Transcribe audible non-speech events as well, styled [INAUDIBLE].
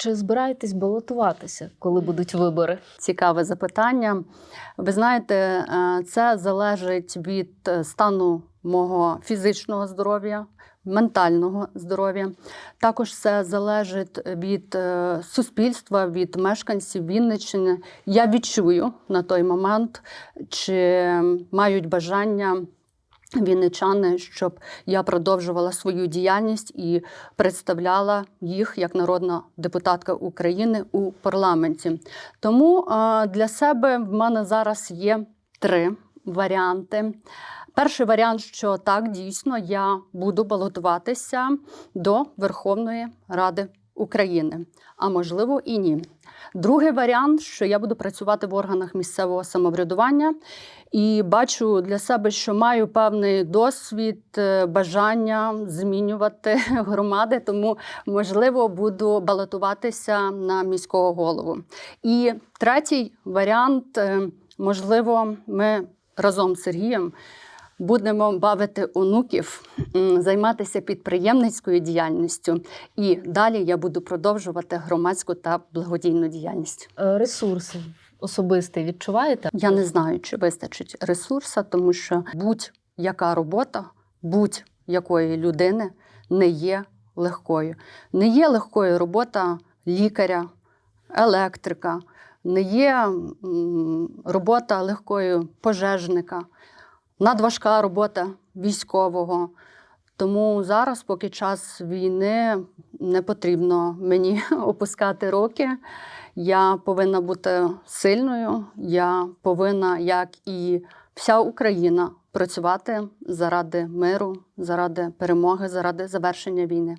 Чи збираєтесь балотуватися, коли будуть вибори? Цікаве запитання. Ви знаєте, е, це залежить від е, стану мого фізичного здоров'я, ментального здоров'я. Також це залежить від е, суспільства, від мешканців Вінниччини. Я відчую на той момент, чи мають бажання. Вінничани, щоб я продовжувала свою діяльність і представляла їх як народна депутатка України у парламенті. Тому для себе в мене зараз є три варіанти. Перший варіант, що так, дійсно, я буду балотуватися до Верховної Ради України, а можливо і ні. Другий варіант, що я буду працювати в органах місцевого самоврядування і бачу для себе, що маю певний досвід, е, бажання змінювати [LAUGHS] громади, тому можливо буду балотуватися на міського голову. І третій варіант, е, можливо, ми разом з Сергієм. Будемо бавити онуків, займатися підприємницькою діяльністю, і далі я буду продовжувати громадську та благодійну діяльність. Е, Ресурси особисті відчуваєте? Я не знаю, чи вистачить ресурсу, тому що будь-яка робота будь-якої людини не є легкою. Не є легкою робота лікаря, електрика, не є робота легкою пожежника, надважка робота військового. Тому зараз, поки час війни, не потрібно мені [LAUGHS] опускати руки. Я повинна бути сильною. Я повинна, як і вся Україна, працювати заради миру, заради перемоги, заради завершення війни.